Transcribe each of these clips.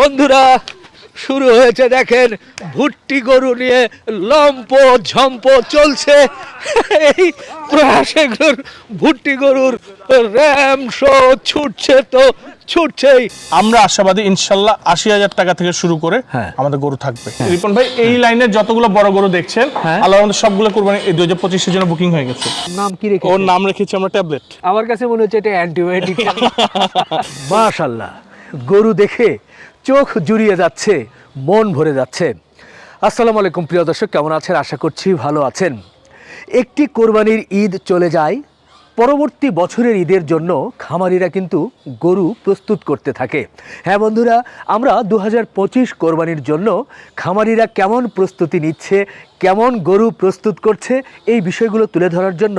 বন্ধুরা শুরু হয়েছে দেখেন ভুট্টি গরু নিয়ে লম্প ঝম্প চলছে। এই প্রয়াসে গরুর ভুট্টি গরুর র্যাম শো ছুটছে তো ছুটছেই। আমরা আশাবাদী ইনশাল্লাহ আশি হাজার টাকা থেকে শুরু করে হ্যাঁ। আমাদের গরু থাকবে। রিপন ভাই এই লাইনের যতগুলো বড় গরু দেখছেন হ্যাঁ। আল্লাহ আমাদের সবগুলো কোরবানি এই দুই হাজার পঁচিশের জন্য বুকিং হয়ে গেছে। নাম কি রেখে ওর নাম রেখেছি আমরা ট্যাবলেট। আমার কাছে মনে হচ্ছে এটা অ্যান্টিবায়োটিক মাশাল্লাহ গরু দেখে চোখ জুড়িয়ে যাচ্ছে, মন ভরে যাচ্ছে। আসসালামু আলাইকুম, প্রিয় দর্শক, কেমন আছেন? আশা করছি ভালো আছেন। একটি কোরবানির ঈদ চলে যায়, পরবর্তী বছরের ঈদের জন্য খামারিরা কিন্তু গরু প্রস্তুত করতে থাকে। হ্যাঁ বন্ধুরা, আমরা দু হাজার পঁচিশ কোরবানির জন্য খামারিরা কেমন প্রস্তুতি নিচ্ছে, কেমন গরু প্রস্তুত করছে, এই বিষয়গুলো তুলে ধরার জন্য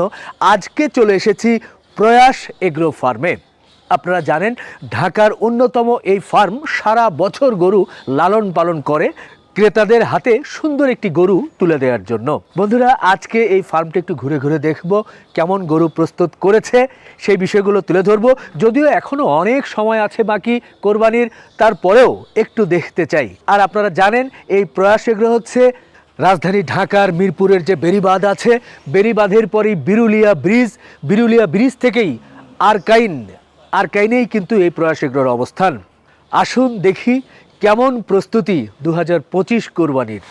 আজকে চলে এসেছি প্রয়াস এগ্রো ফার্মে। আপনারা জানেন, ঢাকার অন্যতম এই ফার্ম সারা বছর গরু লালন পালন করে ক্রেতাদের হাতে সুন্দর একটি গরু তুলে দেওয়ার জন্য। বন্ধুরা, আজকে এই ফার্মটা একটু ঘুরে ঘুরে দেখব, কেমন গরু প্রস্তুত করেছে, সেই বিষয়গুলো তুলে ধরবো। যদিও এখনও অনেক সময় আছে বাকি কোরবানির, তারপরেও একটু দেখতে চাই। আর আপনারা জানেন, এই প্রয়াস এগ্রো হচ্ছে রাজধানী ঢাকার মিরপুরের যে বেরিবাঁধ আছে বেরিবাঁধের পরেই বিরুলিয়া ব্রিজ বিরুলিয়া ব্রিজ থেকেই আরকাইন আরকাইনেই কিন্তু এই প্রয়াসেগ্রর অবস্থান। আসুন দেখি কেমন প্রস্তুতি দু হাজার পঁচিশ কোরবানির।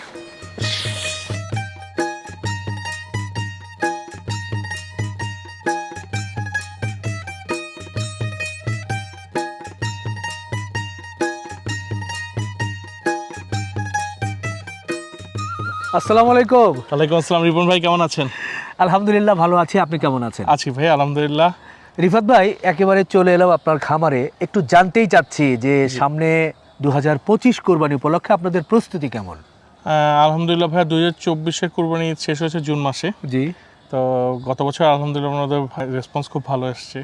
আসসালামু আলাইকুম। ওয়ালাইকুম আসসালাম রিপন ভাই কেমন আছেন? আলহামদুলিল্লাহ ভালো আছি। আপনি কেমন আছেন? আছি ভাই আলহামদুলিল্লাহ। রিফাত ভাই একেবারে চলে এলাম আপনার খামারে। একটু জানতেই চাচ্ছি যে সামনে দু হাজার পঁচিশ কোরবানি উপলক্ষে আপনাদের প্রস্তুতি কেমন? আলহামদুলিল্লাহ ভাই দু হাজার চব্বিশের কোরবানি শেষ হয়েছে জুন মাসে। জি। তো গত বছর আলহামদুলিল্লাহ আমাদের রেসপন্স খুব ভালো এসছে।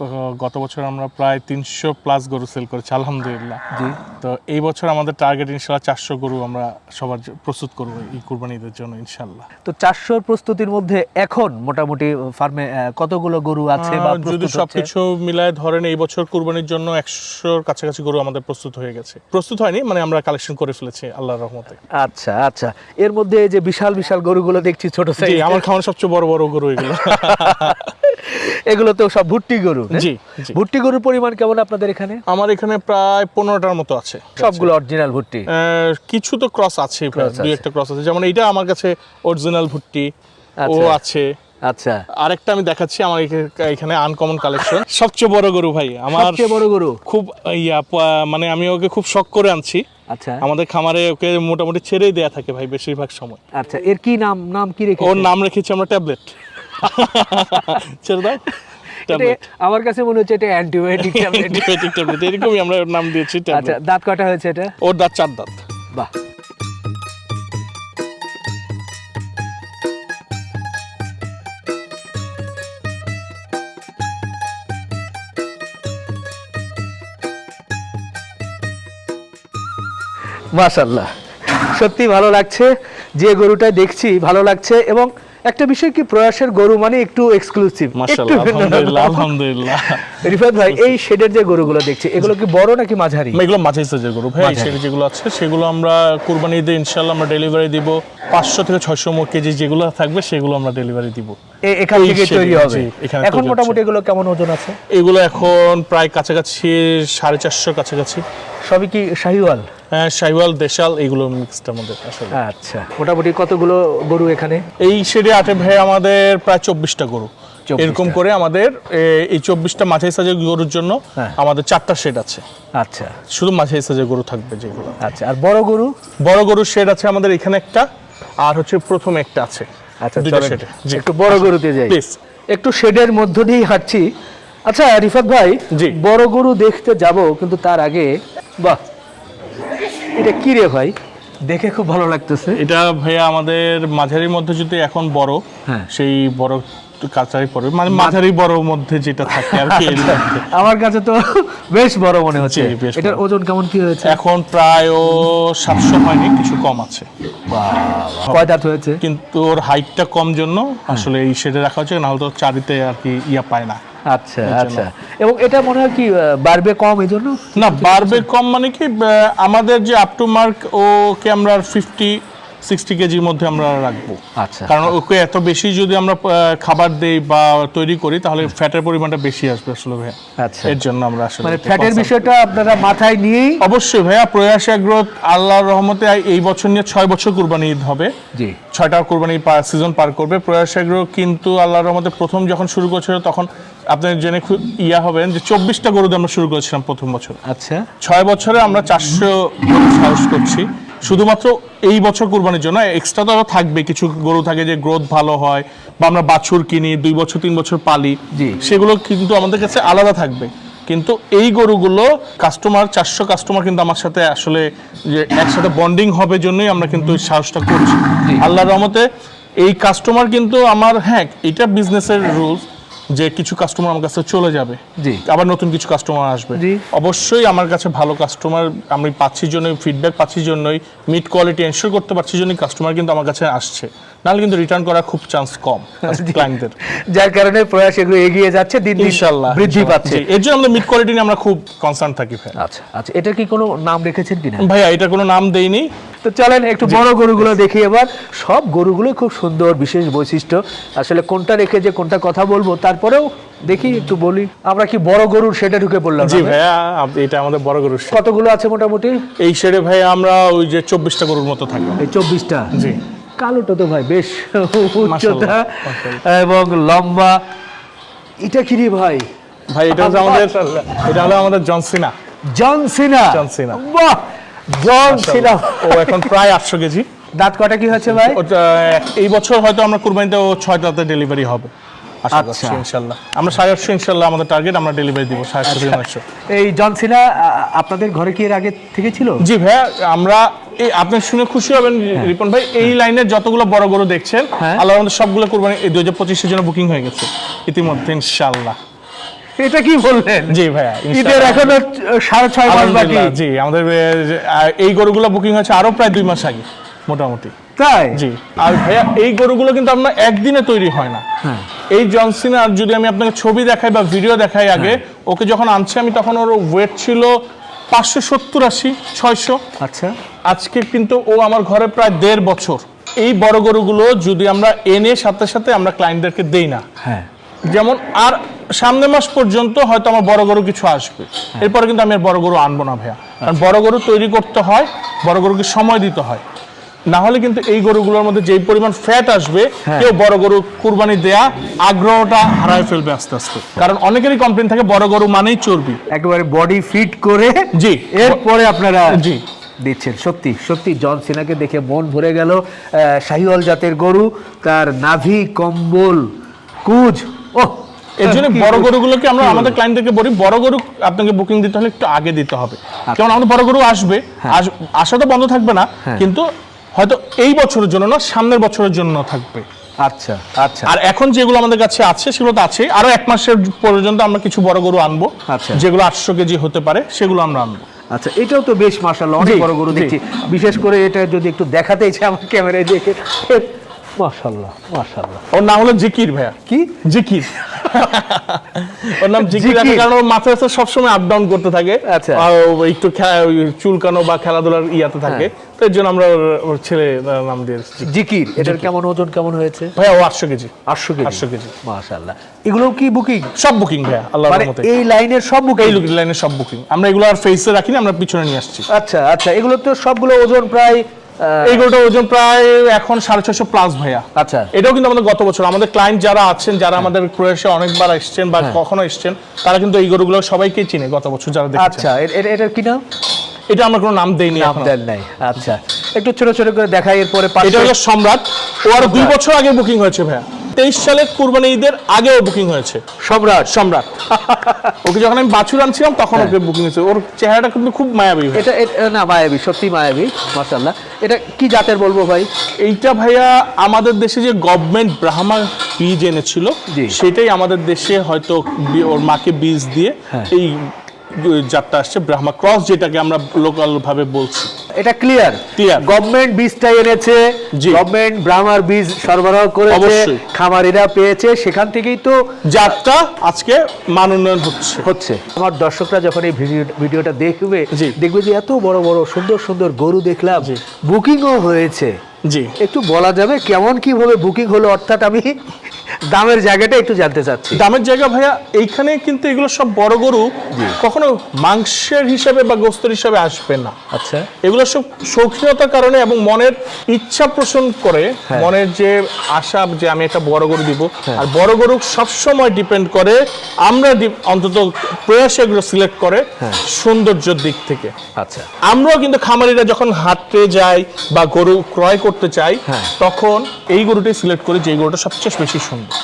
তো গত বছর আমরা প্রায় তিনশো প্লাস গরু সেল করেছি আলহামদুলিল্লাহ। জি। তো এই বছর আমাদের টার্গেট ইনশাল্লাহ চারশো গরু আমরা সবার প্রস্তুত করব এই কুরবানি ঈদের জন্য ইনশাল্লাহ। তো চারশোর প্রস্তুতির মধ্যে এখন মোটামুটি ফার্মে কতগুলো গরু আছে বা যদি সবকিছু মিলায় ধরেন এই বছর কুরবানির জন্য একশোর কাছাকাছি গরু আমাদের প্রস্তুত হয়ে গেছে। প্রস্তুত হয়নি মানে আমরা কালেকশন করে ফেলেছি আল্লাহর রহমতে। আচ্ছা আচ্ছা। এর মধ্যে এই যে বিশাল বিশাল গরুগুলো দেখছি ছোট সাইজ আমার খাওয়ানো সবচেয়ে বড় বড় গরু এগুলো। এগুলো তো সব ভুট্টি গরু। না? জি। ভুট্টি গরুর পরিমাণ কেমন আপনাদের এখানে? আমার এখানে প্রায় পনেরোটার মতো আছে। সবগুলো অরিজিনাল ভুট্টি? কিছু তো ক্রস আছে দুই একটা ক্রস আছে। যেমন এইটা আমার কাছে অরিজিনাল ভুট্টি ও আচ্ছা। আছে। আচ্ছা। আরেকটা আমি দেখাচ্ছি আমার এখানে আনকমন কালেকশন সবচেয়ে বড় গরু ভাই আমার সবচেয়ে বড় গরু? খুব ইয়া মানে আমি ওকে খুব শখ করে আনছি। আচ্ছা। আমাদের খামারে ওকে মোটামুটি ছেড়েই দেয়া থাকে ভাই বেশিরভাগ সময়। আচ্ছা এর কি নাম নাম কি রেখে ওর নাম রেখেছি আমরা ট্যাবলেট। ছেড়ে দাও। ট্যাবলেট আমার কাছে মনে হচ্ছে এটা অ্যান্টিবায়োটিক অ্যান্টিবায়োটিক ট্যাবলেট এরকমই আমরা নাম দিয়েছি আচ্ছা দাঁত কাটা হয়েছে এটা? ওর দাঁত চার দাঁত। বাহ। মাশাল্লাহ সত্যি ভালো লাগছে যে গরুটা দেখছি ভালো লাগছে এবং একটা বিষয় কি প্রয়াসের গরু মানে একটু এক্সক্লুসিভ আলহামদুলিল্লাহ আলহামদুলিল্লাহ। রিফাত ভাই এই শেডের যে গরুগুলো দেখছি এগুলো কি বড় নাকি মাঝারি? এগুলো মাঝারি সাইজের গরু। ভাই মাঝারি। যেগুলো আছে সেগুলো আমরা কুরবানি ঈদে ইনশাল্লাহ আমরা ডেলিভারি দিব। পাঁচশো থেকে ছয়শো কেজি যেগুলো থাকবে সেগুলো আমরা ডেলিভারি দিব। এখান থেকে তৈরি হবে। এখন মোটামুটি এগুলো কেমন ওজন আছে? এগুলো এখন প্রায় কাছাকাছি সাড়ে চারশো কাছাকাছি। সবই কি শাহিওয়াল? হ্যাঁ সাইওয়াল দেশাল এগুলো মিক্সড আমাদের আসলে। আচ্ছা। মোটামুটি কতগুলো গরু এখানে? এই শেডে আটে ভাই আমাদের প্রায় চব্বিশটা গরু। এরকম করে আমাদের এই চব্বিশটা মাঝারি গরুর জন্য হ্যাঁ। আমাদের চারটা শেড আছে। আচ্ছা। শুধু মাঝারি গরু থাকবে যেগুলো। আচ্ছা আর বড় গরু? বড় গরুর শেড আছে আমাদের এখানে একটা আর হচ্ছে প্রথম একটা আছে। আচ্ছা একটু বড় গরুতে যাই। একটু শেডের মধ্য দিয়েই হাঁটছি। আচ্ছা রিফাত ভাই। বড় গরু দেখতে যাব কিন্তু তার আগে বাহ। এটা কি রে ভাই? দেখে খুব ভালো লাগতেছে। এটা ভাইয়া আমাদের মাঝারির মধ্যে যদি এখন বড় হ্যাঁ। সেই বড় কাছারি পড়বে। মানে মাঝারি বড় মধ্যে যেটা থাকে আর কি আমার কাছে তো বেশ বড় মনে হচ্ছে। এটার ওজন কেমন কি হয়েছে? এখন প্রায় ও সাতশো হয়নি কিছু কম আছে। কয় দাঁত হয়েছে? কিন্তু ওর হাইটটা কম জন্য আসলে এই শেডে রাখা হচ্ছে না হলে তো চারিতে আর কি ইয়া পায় না। আচ্ছা আচ্ছা। এবং এটা মনে হয় কি বাড়বে কম এই জন্য না বাড়বে কম মানে কি আমাদের যে আপ টু মার্ক ওকে আমরা ফিফটি সিক্সটি কেজির মধ্যে আমরা রাখব। আচ্ছা। কারণ ওকে এত বেশি যদি আমরা খাবার দেই বা তৈরি করি তাহলে ফ্যাটের পরিমাণটা বেশি আসবে আসলে ভাইয়া। আচ্ছা। এর জন্য আমরা আসলে মানে ফ্যাটের বিষয়টা আপনারা মাথায় নিয়েই অবশ্যই ভাইয়া প্রয়াস গ্রোথ আল্লাহর রহমতে এই বছর নিয়ে ছয় বছর কুরবানি ঈদ হবে। জি। ছয়টা কোরবানি সিজন পার করবে। প্রয়াস এগ্রো কিন্তু আল্লাহর রহমতে প্রথম যখন শুরু করেছিল তখন আপনি জেনে খুব ইয়া হবেন যে চব্বিশটা গরু দিয়ে আমরা শুরু করেছিলাম প্রথম বছর। আচ্ছা। ছয় বছরে আমরা চারশো সাহস করছি। শুধুমাত্র এই বছর কোরবানির জন্য এক্সট্রা তো থাকবে কিছু গরু থাকে যে গ্রোথ ভালো হয় বা আমরা বাছুর কিনি দুই বছর তিন বছর পালি জি। সেগুলো কিন্তু আমাদের কাছে আলাদা থাকবে কিন্তু এই গরুগুলো কাস্টমার চারশো কাস্টমার কিন্তু আমার সাথে আসলে যে একসাথে বন্ডিং হবে জন্যই আমরা কিন্তু এই সাহসটা করছি জি। আল্লাহর রহমতে এই কাস্টমার কিন্তু আমার হ্যাঁ এটা বিজনেসের রুলস যে কিছু কাস্টমার আমার কাছে চলে যাবে জি। আবার নতুন কিছু কাস্টমার আসবে। জি। অবশ্যই আমার কাছে ভালো কাস্টমার আমি পাচ্ছি জন্যই ফিডব্যাক পাচ্ছি জন্যই মিড কোয়ালিটি এনশোর করতে পারছি জন্যই কাস্টমার কিন্তু আমার কাছে আসছে। নাহলে কিন্তু রিটার্ন করার খুব চান্স কম ক্লায়েন্টদের যার কারণে প্রয়াস এগুলো এগিয়ে যাচ্ছে দিন দিন ইনশাল্লাহ বৃদ্ধি। পাচ্ছে। এর জন্য আমরা মিড কোয়ালিটি নিয়ে আমরা খুব কনসার্ন থাকি ভাই। আচ্ছা আচ্ছা এটা কি কোনো নাম রেখেছেন কিনা? ভাইয়া এটা কোনো নাম দেইনি। তো চলেন একটু বড় গরুগুলো দেখি এবার। সব গরুগুলো খুব সুন্দর বিশেষ বৈশিষ্ট্য। আসলে কোনটা রেখে যে কোনটা কথা বলব তারপরেও দেখি একটু বলি। আমরা কি বড় গরুর সেটা ঢুকে পড়লাম জি ভাইয়া এটা আমাদের বড় গরু কতগুলো আছে মোটামুটি? এই শেডে ভাই আমরা ওই যে চব্বিশটা গরুর মতো থাকব। এই চব্বিশটা? জি। কালোটা তো ভাই বেশ উচ্চতা এবং লম্বা। এটা কি রে ভাই? ভাই এটা হচ্ছে আমাদের এটা হলো আমাদের জনসিনা জন সিনা? জন সিনা। বাহ! জন সিনা ও এখন প্রায় আটশো কেজি। দাঁত কটা কি হচ্ছে ভাই? এই বছর হয়তো আমরা কুরবানিতে ও ছয়টাতে ডেলিভারি হবে। আচ্ছা। ইনশাল্লাহ আমরা সাড়ে আটশো ইনশাল্লাহ আমাদের টার্গেট আমরা ডেলিভারি দিব সাড়ে আটশো নয়শো। এই জন সিনা আপনাদের ঘরে কি এর আগে থেকে ছিল? জি ভাইয়া আমরা এই আপনি শুনে খুশি হবেন রিপন ভাই এই লাইনের যতগুলো বড় গরু দেখছেন হ্যাঁ। আল্লাহ সবগুলো কুরবানি এই দুই হাজার পঁচিশের জন্য বুকিং হয়ে গেছে। ইতিমধ্যে ইনশাল্লাহ এটা কি বললেন? জি ভাইয়া ঈদের এখনও সাড়ে ছয় মাস বাকি। জি আমাদের এই গরুগুলো বুকিং হয়েছে আরও প্রায় দুই মাস আগে মোটামুটি। তাই? জি আর ভাইয়া এই গরুগুলো কিন্তু আপনার একদিনে তৈরি হয় না। হ্যাঁ। এই জনসিনার যদি আমি আপনাকে ছবি দেখাই বা ভিডিও দেখাই আগে ওকে যখন আনছি আমি তখন ওর ওয়েট ছিল পাঁচশো সত্তর আশি ছয়শো। আচ্ছা। আজকে কিন্তু ও আমার ঘরে প্রায় দেড় বছর। এই বড় গরুগুলো যদি আমরা এনে সাথে সাথে আমরা ক্লায়েন্টদেরকে দেই না। হ্যাঁ। যেমন আর সামনে মাস পর্যন্ত হয়তো আমার বড় গরু কিছু আসবে। এরপরে কিন্তু আমি আর বড় গরু আনব না ভাইয়া। কারণ বড় গরু তৈরি করতে হয় বড় গরুকে সময় দিতে হয়। না হলে কিন্তু এই গরুগুলোর মধ্যে যেই পরিমাণ ফ্যাট আসবে হ্যাঁ। কেউ বড় গরু কুরবানি দেয়া আগ্রহটা হারায় ফেলবে আস্তে আস্তে। কারণ অনেকেরই কমপ্লেন থাকে বড় গরু মানেই চর্বি। একেবারে বডি ফিট করে জি। এরপরে আপনারা জি। দিচ্ছেন। সত্যি সত্যি জন সিনাকে দেখে মন ভরে গেল। শাহিওয়াল জাতের গরু তার নাভি কম্বল কুজ ও এর জন্য বড় গরুগুলোকে আমরা আমাদের ক্লায়েন্টদেরকে বলি বড় গরু আপনাকে বুকিং দিতে হলে একটু আগে দিতে হবে। কারণ আমাদের বড় গরু আসবে আসা তো বন্ধ থাকবে না হ্যাঁ। কিন্তু হয়তো এই বছরের জন্য না সামনের বছরের জন্য থাকবে। আচ্ছা আচ্ছা। আর এখন যেগুলো আমাদের কাছে আছে সেগুলো তো আছে আরও এক মাসের পর্যন্ত আমরা কিছু বড় গরু আনব আচ্ছা। যেগুলো আটশো কেজি হতে পারে সেগুলো আমরা আনব। আচ্ছা এটাও তো বেশ মাশাআল্লাহ অনেক বড় গরু দেখছি। বিশেষ করে এটা যদি একটু দেখাতে ইচ্ছে আমার ক্যামেরায় দেখে মাশাআল্লাহ মাশাআল্লাহ। ওর নাম হলো জিকির ভাইয়া। কি? জিকির। ওর নাম জিকির। রাখার কারণ ওর মাথায় তো সবসময় আপ ডাউন করতে থাকে। আচ্ছা। আর একটু চুলকানো বা খেলাধুলার ইয়াতে থাকে। হ্যাঁ। তো এর জন্য আমরা ওর- ছেলে নাম দিয়েছি জিকির। এটার কেমন ওজন কেমন হয়েছে? ভাইয়া ও আটশো কেজি। আটশো কেজি। 800 কেজি। মাশাআল্লাহ। এগুলো কি বুকিং সব বুকিং ভাইয়া আল্লাহ মানে এই লাইনের সব বুকিং এই লাইনের সব বুকিং আমরা এগুলো আর ফেসে রাখিনি আমরা পিছনে নিয়ে আসছি। আচ্ছা আচ্ছা। এগুলো তো সবগুলো ওজন প্রায় আহ, এইগুলোটা ওজন প্রায় এখন সাড়ে ছশো প্লাস ভাইয়া। আচ্ছা। এটাও কিন্তু আমাদের গত বছর। আমাদের ক্লায়েন্ট যারা আছেন যারা আমাদের প্রয়াসে অনেকবার এসছেন বা হ্যাঁ। কখনো এসছেন তারা কিন্তু এই গরুগুলো সবাইকে চিনে গত বছর যারা আচ্ছা এ- এ- এটার কি নাম? এটা আমরা কোনো নাম দেইনি নাম। দেন নাই। আচ্ছা একটু ছোট ছোট করে দেখাই এরপরে এটা হলো সম্রাট। ও আর দুই বছর আগে বুকিং হয়েছে ভাইয়া। তেইশ সালের কুরবানি ঈদের আগেও বুকিং হয়েছে। সম্রাট। সম্রাট। ওকে যখন আমি বাছুর আনছিলাম তখন হ্যাঁ। ওকে বুকিং হয়েছে। ওর চেহারাটা কিন্তু খুব মায়াবী এটা না মায়াবী সত্যি মায়াবী মাশাআল্লাহ। এটা কি জাতের বলব ভাই? এইটা ভাইয়া আমাদের দেশে যে গভর্নমেন্ট ব্রাহ্মা বীজ এনেছিল। সেটাই আমাদের দেশে হয়তো ওর মাকে বীজ দিয়ে হ্যাঁ। এই জাতটা আসছে ব্রাহ্মা ক্রস যেটাকে আমরা লোকাল ভাবে বলছি। এটা ক্লিয়ার Clear. গভর্নমেন্ট বীজটা এনেছে গভর্নমেন্ট ব্রাহ্মার বীজ সরবরাহ করেছে খামারিরা পেয়েছে সেখান থেকেই তো যাত্রা আজকে মান উন্নয়ন হচ্ছে। হচ্ছে। আমার দর্শকরা যখন এই ভিডিও ভিডিওটা দেখবে। দেখবে যে এত বড় বড় সুন্দর সুন্দর গরু দেখলাম। বুকিংও হয়েছে। জি। একটু বলা যাবে কেমন কীভাবে বুকিং হলো? অর্থাৎ আমি দামের জায়গাটা একটু জানতে চাচ্ছি। দামের জায়গা ভাইয়া এইখানে কিন্তু এগুলো সব বড় গরু। কখনো মাংসের হিসাবে বা গোস্তের হিসাবে আসবে না। আচ্ছা। এগুলো সব শৌখিনতার কারণে এবং মনের ইচ্ছা পোষণ করে হ্যাঁ। মনের যে আশা যে আমি একটা বড় গরু দিব। আর বড় গরু সবসময় ডিপেন্ড করে আমরা অন্তত প্রয়াস এগুলো সিলেক্ট করে হ্যাঁ। সৌন্দর্যের দিক থেকে। আচ্ছা। আমরাও কিন্তু খামারিরা যখন হাঁটতে যাই বা গরু ক্রয় করতে চাই হ্যাঁ। তখন এই গরুটাই সিলেক্ট করি যে গরুটা সবচেয়ে বেশি সুন্দর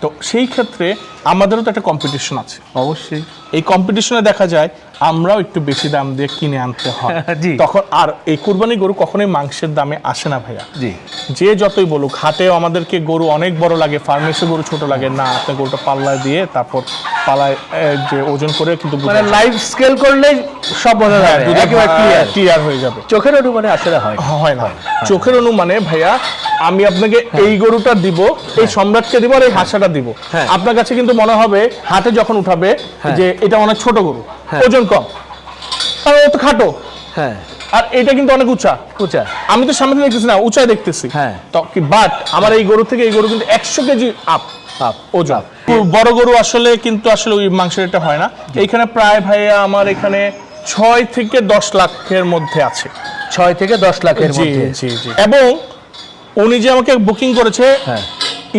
তো সেই ক্ষেত্রে আমাদেরও তো একটা কম্পিটিশন আছে। অবশ্যই। এই কম্পিটিশনে দেখা যায় আমরাও একটু বেশি দাম দিয়ে কিনে আনতে হয়। তখন আর এই কুরবানি গরু কখনোই মাংসের দামে আসে না ভাইয়া। জি। যে যতই বলুক হাটেও আমাদেরকে গরু অনেক বড় লাগে ফার্মেসে গরু ছোট লাগে না আপনি গরুটা পাল্লায় দিয়ে তারপর পালায় যে ওজন করে কিন্তু মানে লাইভ স্কেল করলে সব বোঝা হ্যাঁ, যাবে একেবারে ক্লিয়ার ক্লিয়ার হয়ে যাবে। চোখের অনুমানে আসলে হয়। হয় না। চোখের অনুমানে ভাইয়া আমি আপনাকে এই গরুটা দিব এই সম্রাটকে দিব আর এই হাসাটা দিব। হ্যাঁ। আপনার কাছে কিন্তু মনে হবে হাতে যখন উঠাবে হ্যাঁ। যে এটা অনেক ছোট গরু হ্যাঁ। ওজন কম। আর ও তো খাটো। হ্যাঁ। আর এটা কিন্তু অনেক উঁচা। উঁচা। আমি তো সামনে দেখতেছি না উঁচায় দেখতেছি। হ্যাঁ। তো বাট আমার এই গরু থেকে এই গরু কিন্তু একশো কেজি আপ আপ ওজন। বড় গরু আসলে কিন্তু আসলে ওই মাংসের এটা হয় না। এইখানে প্রায় ভাইয়া আমার এখানে ছয় থেকে দশ লাখের মধ্যে আছে। ছয় থেকে দশ লাখের মধ্যে। এবং উনি যে আমাকে বুকিং করেছে হ্যাঁ।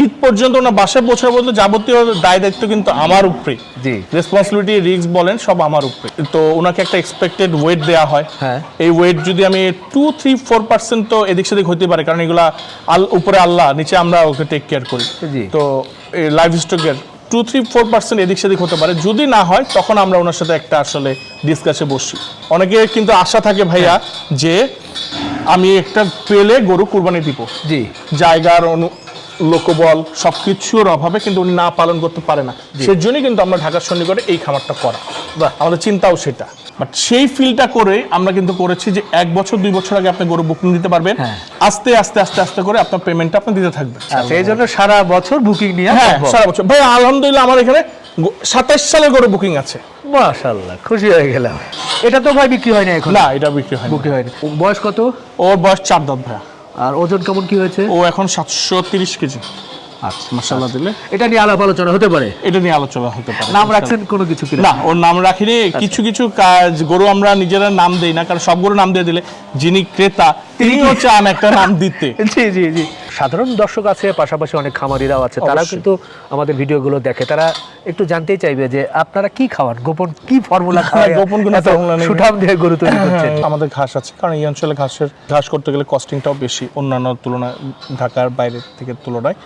ঈদ পর্যন্ত ওনার বাসায় পৌঁছার বলতে যাবতীয় দায় দায়িত্ব কিন্তু আমার উপরে। জি। রেসপন্সিবিলিটি রিস্ক বলেন সব আমার উপরে। তো ওনাকে একটা এক্সপেক্টেড ওয়েট দেওয়া হয়। হ্যাঁ। এই ওয়েট যদি আমি টু থ্রি ফোর পার্সেন্ট তো এদিক সেদিক হতে পারে কারণ এগুলা আল উপরে আল্লাহ নিচে আমরা ওকে টেক কেয়ার করি। জি। তো এই লাইফ স্টকের টু থ্রি ফোর পার্সেন্ট এদিক সেদিক হতে পারে। যদি না হয় তখন আমরা ওনার সাথে একটা আসলে ডিসকাসে বসি অনেকে কিন্তু আশা থাকে ভাইয়া যে আমি একটা পেলে গরু কুরবানি দিব। জি। জায়গার অনু লোকবল সবকিছুর অভাবে কিন্তু উনি না পালন করতে পারে না। সেজন্যই কিন্তু আমরা ঢাকার সন্নিকটে এই খামারটা করা। আমাদের চিন্তাও সেটা। বাট সেই ফিলটা করে আমরা কিন্তু করেছি যে এক বছর দুই বছর আগে আপনি গরু বুকিং দিতে পারবেন। হ্যাঁ। আস্তে আস্তে আস্তে আস্তে করে আপনার পেমেন্টটা আপনি দিতে থাকবেন। আচ্ছা এই জন্য সারা বছর বুকিং নিয়ে হ্যাঁ সারা বছর। ভাই আলহামদুলিল্লাহ আমার এখানে সাতাইশ সালে গরু বুকিং আছে। মাশাল্লাহ খুশি হয়ে গেলাম। এটা তো ভাই বিক্রি হয় না এখন? না এটা বিক্রি হয় বিক্রি হয়নি বয়স কত? ওর বয়স চার দাঁত ভাইয়া আর ওজন কেমন কি হয়েছে? ও এখন সাতশো তিরিশ কেজি। আচ্ছা মাসাল্লাহ দিলে এটা নিয়ে আলাপ আলোচনা হতে পারে? এটা নিয়ে আলোচনা হতে পারে। নাম রাখছেন কোনো কিছু কি না? ওর নাম রাখিনি। কিছু কিছু কাজ গরু আমরা নিজেরা নাম দেই না কারণ সব গরু নাম দিয়ে দিলে যিনি ক্রেতা তিনিও চান একটা নাম দিতে। জি জি জি। সাধারণ দর্শক আছে পাশাপাশি অনেক খামারিরাও আছে। তারা কিন্তু আমাদের ভিডিওগুলো দেখে। তারা একটু জানতেই চাইবে যে আপনারা কি খাওয়ান? গোপন কি ফর্মুলা খাওয়ান গোপন কোনো formula নেই। সুঠাম দিয়ে গরু তৈরি করছেন। আমাদের ঘাস আছে কারণ এই অঞ্চলে ঘাসের ঘাস করতে গেলে কস্টিংটাও বেশি অন্যান্য তুলনায় ঢাকার বাইরে থেকে তুলনায়।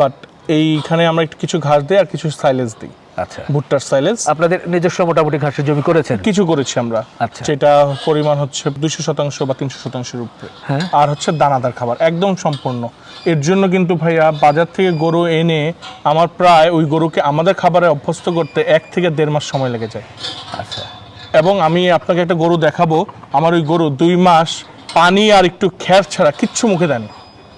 বাট এইখানে আমরা একটু কিছু ঘাস দিই আর কিছু সাইলেজ দিই। আচ্ছা। ভুট্টার সাইলেজ আপনাদের নিজস্ব মোটামুটি ঘাসের জমি করেছেন? কিছু করেছি আমরা। আচ্ছা। যেটা পরিমাণ হচ্ছে দুইশো শতাংশ বা তিনশো শতাংশের উপরে। হ্যাঁ। আর হচ্ছে দানাদার খাবার একদম সম্পূর্ণ। এর জন্য কিন্তু ভাইয়া বাজার থেকে গরু এনে আমার প্রায় ওই গরুকে আমাদের খাবারে অভ্যস্ত করতে এক থেকে দেড় মাস সময় লেগে যায়। আচ্ছা। এবং আমি আপনাকে একটা গরু দেখাবো। আমার ওই গরু দুই মাস পানি আর একটু খ্যার ছাড়া কিচ্ছু মুখে দেয়নি।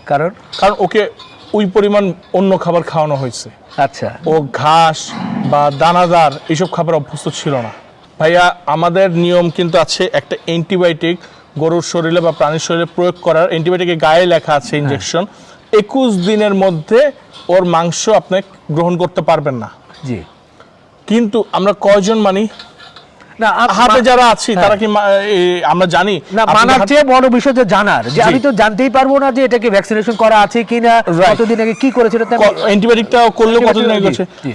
কারণ? কারণ ওকে ওই পরিমাণ অন্য খাবার খাওয়ানো হয়েছে। আচ্ছা। ও ঘাস বা দানাদার এইসব খাবার অভ্যস্ত ছিল না। ভাইয়া আমাদের নিয়ম কিন্তু আছে একটা অ্যান্টিবায়োটিক গরুর শরীরে বা প্রাণীর শরীরে প্রয়োগ করার। অ্যান্টিবায়োটিকে গায়ে লেখা আছে ইঞ্জেকশন একুশ দিনের মধ্যে ওর মাংস আপনি গ্রহণ করতে পারবেন না। জি। কিন্তু আমরা কয়জন মানি? না হাতে যারা আছি তারা কি আমরা জানি? না মানার চেয়ে বড় বিষয় যে জানার। যে আমি তো জানতেই পারব না যে এটাকে ভ্যাকসিনেশন করা আছে কিনা. কতদিন আগে কি করেছিল অ্যান্টিবায়োটিকটা করলেও কতদিন আগে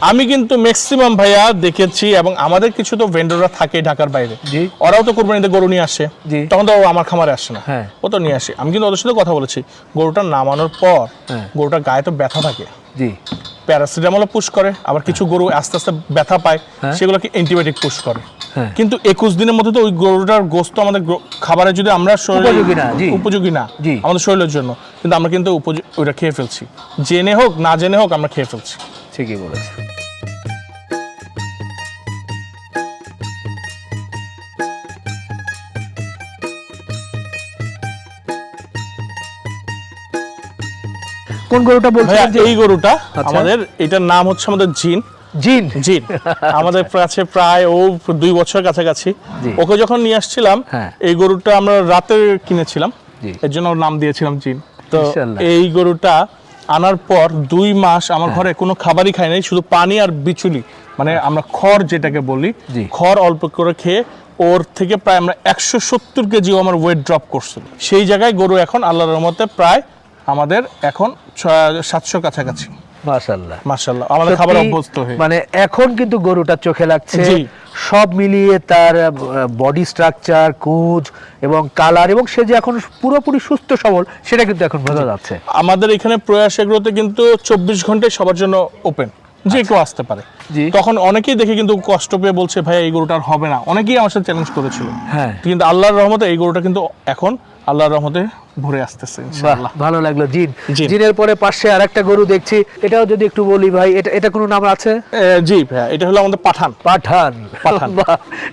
আমি কিন্তু ম্যাক্সিমাম ভাইয়া দেখেছি এবং আমাদের কিছু তো ভেন্ডররা থাকে ঢাকার বাইরে। ওরাও তো কোরবানিতে গরু নিয়ে আসে। তখন তো আমার খামারে আসে না। হ্যাঁ। ও তো নিয়ে আসে। আমি কিন্তু ওদের সাথে কথা বলেছি। গরুটা নামানোর পর হ্যাঁ। গরুটার গায়ে তো ব্যথা থাকে। জি। প্যারাসিটামলও পুশ করে আবার কিছু গরু আস্তে আস্তে ব্যথা পায় সেগুলো সেগুলোকে অ্যান্টিবায়োটিক পুশ করে। হ্যাঁ। কিন্তু একুশ দিনের মধ্যে তো ওই গরুটার গোস্ত আমাদের খাবারে যদি আমরা উপযোগী না, উপযোগী না আমাদের শরীরের জন্য। কিন্তু আমরা কিন্তু ওইটা খেয়ে ফেলছি। জেনে হোক না জেনে হোক আমরা খেয়ে ফেলছি। ঠিকই বলেছে কোন গরুটা বলছিলেন যে? এই গরুটা আচ্ছা। আমাদের এটার নাম হচ্ছে আমাদের জিন। জিন? জিন। আমাদের কাছে প্রায় ও দুই বছর কাছাকাছি। ওকে যখন নিয়ে আসছিলাম হ্যাঁ। এই গরুটা আমরা রাতে কিনেছিলাম। এর জন্য ওর নাম দিয়েছিলাম জিন। তো এই গরুটা আনার পর দুই মাস আমার ঘরে কোনো খাবারই খাই নাই শুধু পানি আর বিচুলি। মানে আমরা খড় যেটাকে বলি খড় অল্প করে খেয়ে ওর থেকে প্রায় আমরা একশো সত্তর কেজিও আমার ওয়েট ড্রপ করছিল। সেই জায়গায় গরু এখন আল্লাহর রহমতে প্রায় আমাদের এখন সাতশো কাছাকাছি। মাশাআল্লাহ মার্শাল্লাহ আমাদের খাবার অভ্যস্ত হয়ে মানে এখন কিন্তু গরুটা চোখে লাগছে সব মিলিয়ে তার বডি স্ট্রাকচার কুচ এবং কালার এবং সে যে এখন পুরোপুরি সুস্থ সবল সেটা কিন্তু এখন বোঝা যাচ্ছে। আমাদের এখানে প্রয়াস এগুলোতে কিন্তু চব্বিশ ঘন্টায় সবার জন্য ওপেন যে কেউ আসতে পারে। তখন অনেকেই দেখে কিন্তু কষ্ট পেয়ে বলছে ভাই এই গরুটা আর হবে না। অনেকেই আমার সাথে চ্যালেঞ্জ করেছিল। হ্যাঁ। কিন্তু আল্লাহর রহমতে এই গরুটা কিন্তু এখন আল্লাহর রহমতে ভরে আসতেছে ইনশাআল্লাহ। ভালো লাগল জিন। জিন। জিনের পরে পাশে আরেকটা গরু দেখছি এটাও যদি একটু বলি ভাই এটা এটা কোনো নাম আছে? জি ভাইয়া এটা হলো আমাদের পাঠান। পাঠান। পাঠান।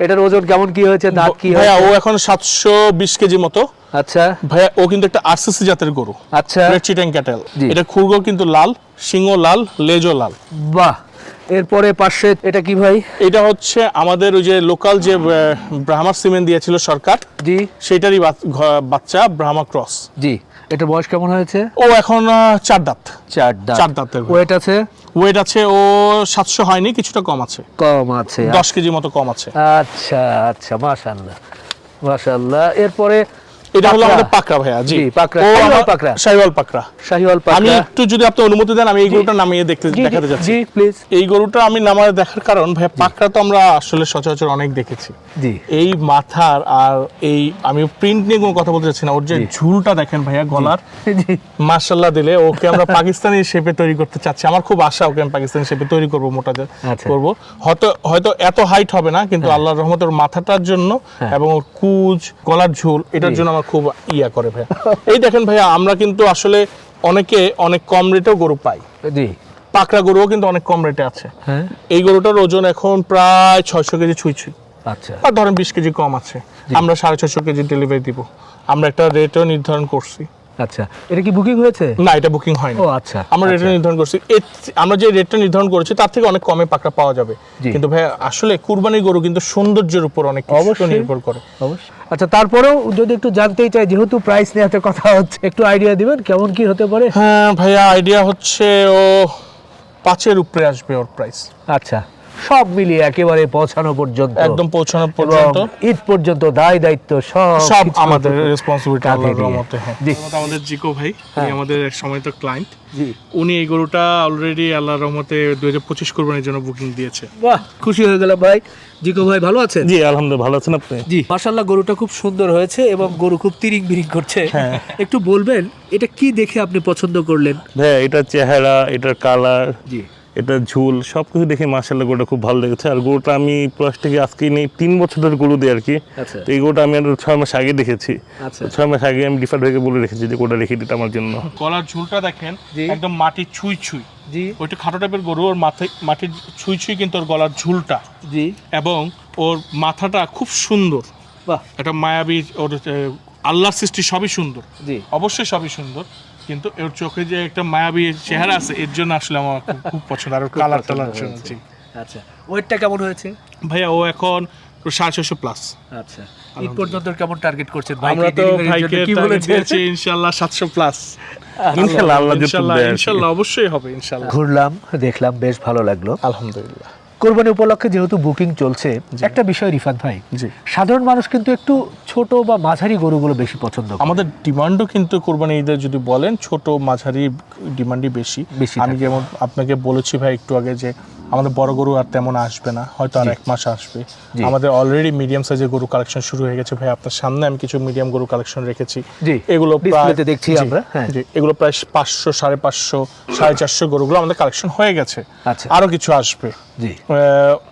এটার ওজন কেমন কি হয়েছে দাঁত কি ভাইয়া ও এখন সাতশো বিশ কেজি মতো। আচ্ছা। ভাইয়া ও কিন্তু একটা আরসিসি জাতের গরু। আচ্ছা। Red Chittagong cattle. এটা খুরগো কিন্তু লাল সিংহ লাল লেজও লাল। বাহ এরপরে পাশে এটা কি ভাই? এটা হচ্ছে আমাদের ওই যে লোকাল যে আহ, ব্রাহ্মার সিমেন্ট দিয়েছিল সরকার জি। ঘ- বাচ্চা ব্রাহ্মা ক্রস জি। এটা বয়স কেমন হয়েছে? ও এখন চার দাঁত। চার দাঁত। চার দাঁতের ওয়েট আছে? ওয়েট আছে ও সাতশো হয়নি কিছুটা কম আছে। কম আছে। দশ কেজি মতো কম আছে। আচ্ছা আচ্ছা মাশাআল্লাহ। মাশাআল্লাহ। এরপরে এটা হলো আমাদের পাকড়া ভাইয়া জি। জি, পাকড়া। শাহিওয়াল পাকড়া। শাহিওয়াল পাকড়া। শাহিওয়াল আমি একটু যদি আপনি অনুমতি দেন আমি এই গরুটা নামিয়ে দেখতে দেখাতে যাচ্ছি। জি প্লিজ এই গরুটা আমি নামায় দেখার কারণ ভাইয়া পাকড়া তো আমরা আসলে সচরাচর অনেক দেখেছি। জি। এই মাথার আর এই আমি প্রিন্ট নিয়ে কোনো কথা বলতে চাচ্ছি না ওর যে ঝুলটা দেখেন ভাইয়া গলার। জি। মার্শাল্লাহ দিলে ওকে আমরা পাকিস্তানি শেপে তৈরি করতে চাচ্ছি। আমার খুব আশা ওকে আমি পাকিস্তানি শেপে তৈরি করব মোটা আচ্ছা। করব। হয়তো হয়তো এত হাইট হবে না কিন্তু আল্লাহর রহমত ওর মাথাটার জন্য এবং ওর কুচ গলার ঝুল এটার। জন্য আমার খুব ইয়া করে ভাইয়া। এই দেখেন ভাইয়া আমরা কিন্তু আসলে অনেকে অনেক কম রেটেও গরু পাই। জি। পাকড়া গরুও কিন্তু অনেক কম রেটে আছে। হ্যাঁ। এই গরুটার ওজন এখন প্রায় ছয়শো কেজি ছুঁই ছুঁই। আচ্ছা। আর ধরেন বিশ কেজি কম আছে। আমরা সাড়ে ছয়শো কেজি ডেলিভারি দিব। আমরা একটা রেটও নির্ধারণ করছি। আচ্ছা এটা কি বুকিং হয়েছে? না এটা বুকিং হয়নি। ও আচ্ছা আমরা রেটটা নির্ধারণ করছি। আমরা যে রেটটা নির্ধারণ করেছি তার থেকে অনেক কমে পাকড়া পাওয়া যাবে। কিন্তু ভাই আসলে কুরবানির গরু কিন্তু সৌন্দর্যের উপর অনেক কিছু অবশ্যই। নির্ভর করে। অবশ্যই। আচ্ছা তারপরেও যদি একটু জানতেই চাই যেহেতু প্রাইস নেওয়াতে কথা হচ্ছে একটু আইডিয়া দিবেন কেমন কি হতে পারে? হ্যাঁ ভাইয়া আইডিয়া হচ্ছে ও পাঁচের উপরে আসবে ওর প্রাইস আচ্ছা। সব মিলিয়ে একেবারে পৌঁছানো পর্যন্ত। একদম পৌঁছানো পর্যন্ত। ঈদ পর্যন্ত দায় দায়িত্ব সব সব আমাদের রেসপন্সিবিলিটি আল্লাহর রহমতে হ্যাঁ। জি। আমাদের- আমাদের জিকো ভাই উনি আমাদের এক সময় তো ক্লায়েন্ট জি। উনি এই গরুটা অলরেডি আল্লাহর রহমতে দুই হাজার পঁচিশ কোরবানির জন্য বুকিং দিয়েছে। বাহ খুশি হয়ে গেলাম ভাই। জিকো ভাই ভালো আছেন? জি আলহামদুলিল্লাহ ভালো আছেন আপনি? জি। মাশাল্লাহ গরুটা খুব সুন্দর হয়েছে এবং গরু খুব তিরিং বিরিং করছে। হ্যাঁ। একটু বলবেন এটা কি দেখে আপনি পছন্দ করলেন? হ্যাঁ এটার চেহারা এটার কালার জি। এটার ঝুল সব কিছু দেখে মার্শাল্লাহ গরুটা খুব ভালো লেগেছে। আর গরুটা আমি প্লাস থেকে আজকে নেই তিন বছর ধরে গরু দিই আর কি। আচ্ছা। তো এই গরুটা আমি আরও ছয় মাস আগে দেখেছি। আচ্ছা। ছয় মাস আগে আমি ডিফার হয়ে বলে রেখেছি যে গোটা রেখে দিতে আমার জন্য। গলার ঝুলটা দেখেন জি। একদম মাটি ছুঁই ছুঁই। জি। ওইটা খাটো টাইপের গরু ওর মাথায় মাটির ছুঁই ছুঁই কিন্তু ওর গলার ঝুলটা। জি। এবং ওর মাথাটা খুব সুন্দর। বাহ। এটা মায়াবী ওর আল্লাহর সৃষ্টি সবই সুন্দর। জি। অবশ্যই সবই সুন্দর। কিন্তু ওর চোখে যে একটা মায়াবী চেহারা আছে এর জন্য আসলে আমার খুব- পছন্দ আর কালার টালার জন্য আচ্ছা ওয়েটটা কেমন হয়েছে? ভাইয়া ও এখন সাড়ে ছশো প্লাস আচ্ছা ঈদ পর্যন্ত কেমন টার্গেট করছেন আমরা তো ভাইকে কি ইনশাল্লাহ সাতশো প্লাস ইনশাল্লাহ। ইনশাল্লাহ অবশ্যই হবে ইনশাল্লাহ। ঘুরলাম দেখলাম বেশ ভালো লাগল। আলহামদুলিল্লাহ। কোরবানি উপলক্ষে যেহেতু বুকিং চলছে একটা বিষয় রিফাত ভাই সাধারণ মানুষ কিন্তু একটু ছোট বা মাঝারি গরুগুলো বেশি পছন্দ আমাদের ডিমান্ডও কিন্তু কোরবানি ঈদের যদি বলেন ছোট মাঝারি ডিমান্ডই বেশি। বেশি আমি যেমন আপনাকে বলেছি ভাই একটু আগে যে আমাদের বড় গরু আর তেমন আসবে না হয়তো আর এক মাস আসবে। আমাদের অলরেডি মিডিয়াম সাইজের গরু কালেকশন শুরু হয়ে গেছে। ভাই আপনার সামনে আমি কিছু মিডিয়াম গরু কালেকশন রেখেছি। এগুলো দেখছি আমরা, হ্যাঁ। এগুলো প্রায় পাঁচশো সাড়ে পাঁচশো সাড়ে চারশো গরুগুলো আমাদের কালেকশন হয়ে গেছে। আচ্ছা। আরও কিছু আসবে।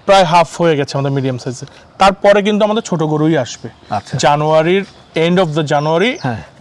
প্রায় হাফ হয়ে গেছে আমাদের মিডিয়াম সাইজের তারপরে কিন্তু আমাদের ছোট গরুই আসবে। আচ্ছা। জানুয়ারির এন্ড অফ দ্য জানুয়ারি।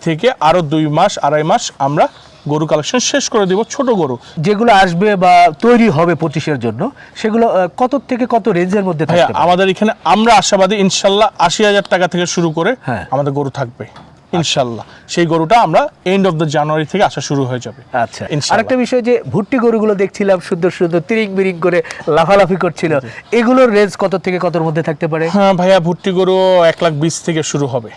থেকে আরও দুই মাস আড়াই মাস আমরা গরু কালেকশন শেষ করে দিব ছোট গরু। যেগুলো আসবে বা তৈরি হবে পঁচিশের জন্য সেগুলো কত থেকে কত রেঞ্জের মধ্যে পারে? আমাদের এখানে আমরা আশাবাদী ইনশাল্লাহ আশি হাজার টাকা থেকে শুরু করে হ্যাঁ। আমাদের গরু থাকবে ইনশাল্লাহ। সেই গরুটা আমরা এন্ড অফ দ্য জানুয়ারি থেকে আসা শুরু হয়ে যাবে আচ্ছা। আরেকটা বিষয় যে ভুট্টি গরুগুলো দেখছিলাম সুন্দর সুন্দর তিরিং বিরিং করে লাফালাফি করছিল এগুলোর রেঞ্জ কত থেকে কতর মধ্যে থাকতে পারে? হ্যাঁ ভাইয়া ভুট্টি গরু এক লাখ বিশ থেকে শুরু হবে।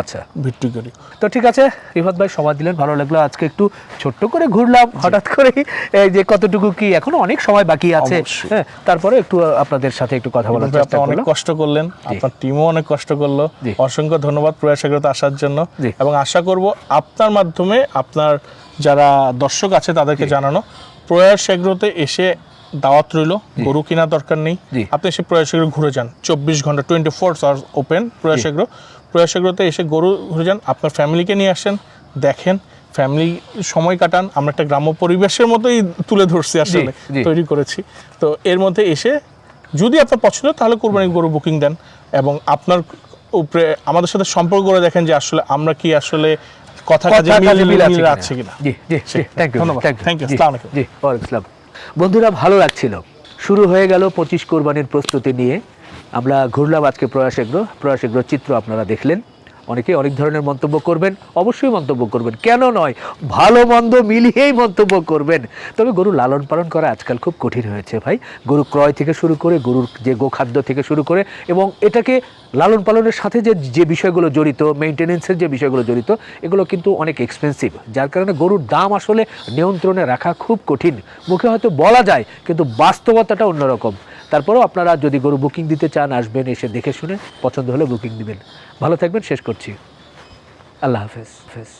আচ্ছা। ভুট্টি গরু তো ঠিক আছে রিফাত ভাই সময় দিলেন ভালো লাগল আজকে একটু ছোট্ট করে ঘুরলাম হঠাৎ করে এই যে কতটুকু কি এখনও অনেক সময় বাকি আছে। হ্যাঁ তারপরে একটু আপনাদের সাথে একটু কথা বলার চেষ্টা অনেক কষ্ট করলেন আপনার টিমও অনেক কষ্ট করল। অসংখ্য ধন্যবাদ প্রয়াস আসার জন্য। এবং আশা করব আপনার মাধ্যমে আপনার যারা দর্শক আছে তাদেরকে জানানো প্রয়াস এগ্রোতে এসে দাওয়াত রইল গরু কেনার দরকার নেই। আপনি এসে প্রয়াস এগ্রো ঘুরে যান। চব্বিশ ঘণ্টা twenty four hours open Prayas agro. Prayas এগ্রোতে এসে গরু ঘুরে যান আপনার ফ্যামিলিকে নিয়ে আসেন দেখেন ফ্যামিলি সময় কাটান আমরা একটা গ্রাম্য পরিবেশের মতোই তুলে ধরছি আসলে তৈরি করেছি। তো এর মধ্যে এসে যদি আপনার পছন্দ তাহলে কোরবানি গরু বুকিং দেন এবং আপনার উপরে আমাদের সাথে সম্পর্ক করে দেখেন যে আসলে আমরা কি আসলে কথা কাজে মিল আছে কিনা। জি জি থ্যাংক ইউ you. জি আসসালামু আলাইকুম। জি আসসালাম। বন্ধুরা ভালো লাগছিল। শুরু হয়ে গেল পঁচিশ কোরবানির প্রস্তুতি নিয়ে। আমরা ঘুরলাম আজকে প্রয়াস চিত্র আপনারা দেখলেন। অনেকে অনেক ধরনের মন্তব্য করবেন, অবশ্যই মন্তব্য করবেন। কেন নয়, ভালো মন্দ মিলিয়েই মন্তব্য করবেন। তবে গরু লালন পালন করা আজকাল খুব কঠিন হয়েছে ভাই। গরু ক্রয় থেকে শুরু করে, গরুর যে গোখাদ্য থেকে শুরু করে এবং এটাকে লালন পালনের সাথে যে যে বিষয়গুলো জড়িত মেনটেনেন্সের যে বিষয়গুলো জড়িত, এগুলো কিন্তু অনেক এক্সপেন্সিভ যার কারণে গরুর দাম আসলে নিয়ন্ত্রণে রাখা খুব কঠিন। মুখে হয়তো বলা যায়, কিন্তু বাস্তবতাটা অন্যরকম। তারপরেও আপনারা যদি গরু বুকিং দিতে চান, আসবেন, এসে দেখে শুনে পছন্দ হলে বুকিং দিবেন। ভালো থাকবেন, শেষ করছি। আল্লাহ হাফেজ। হাফেজ